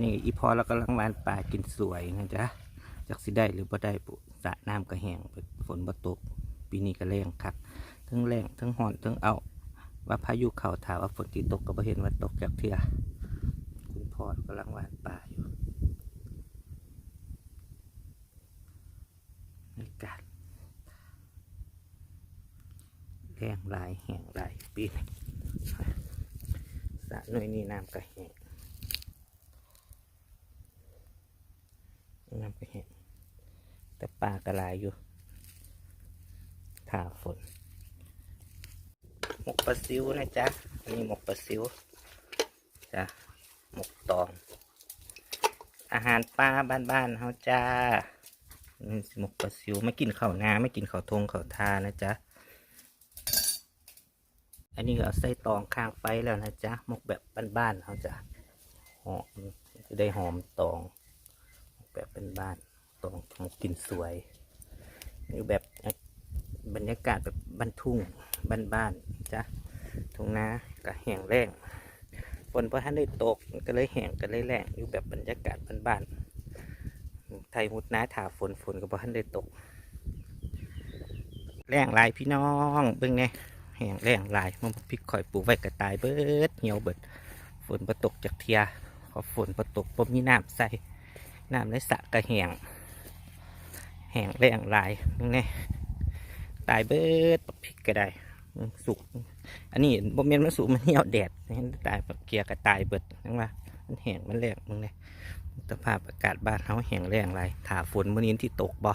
นนี้อีพอแล้วก็ลังวานป่ากินสวยนะจ๊ะจากสิได้หรือบ่ได้ปุสระน้ำก็แหงไปฝนบ่ตกปีนี้ก็แรงคักทั้งแรงทั้งหอนทั้งเอาว่าพายุเข่าถามว่าฝนที่ตกก็บ่เห็นว่าตกจากเทือคุณพ่อกำลังวานป่าอยู่ในการแรงหลายแห้งหลายปีนี้สระหน่วยนี้น้ำก็แหง น้ำก็แห้งแต่ป่าก็หลายอยู่ถ้าฝน หมกปลาซิวนะจ๊ะ อันนี้หมกปลาซิวจ้ะ หมกตอง อาหารปลาบ้านๆเขาจ้าหมกปลาซิวไม่กินข้าวนาไม่กินข้าวทงข้าวทานะจ๊ะ อันนี้ก็เอาใส่ตองข้างไฟแล้วนะจ๊ะ หมกแบบบ้านๆเขาจ้ะหอมจะได้หอมตอง หมกแบบบ้านตองหมกกลินสวยนี่แบบบรรยากาศแบบบ้านทุ่งบ้านๆจ้ะทุ่งนาก็แห้งแล้งฝนพอท่านได้ตกก็เลยแห้งก็เลยแล้งอยู่แบบบรรยากาศบ้านๆไทยมุดน้าถาฝนฝนก็พอท่านได้ตกแรงหลายพี่น้องเบิ่งเนี่ยแห้งแรงหลายมันพริกข่อยปลูกไว้ก็ตายเบิดเหี่ยวเบิดฝนประตกจากเทียพอฝนประตกผมมีน้ำใส่ น้ำในสระกระแหงแหงแรงลายเบิ่งเนี่ยตายเบิดปักพริกก็ได้สุก อันนี้บ่เม่นมันสุกมันเหี่ยวแดดตายปักเกียร์ก็ตายเบิดนั่นว่ามันแหงมันแรงมึงเนี่ยสภาพอากาศบ้านเขาแหงแรงไรถาฝนมื้อนี้ที่ตกบ่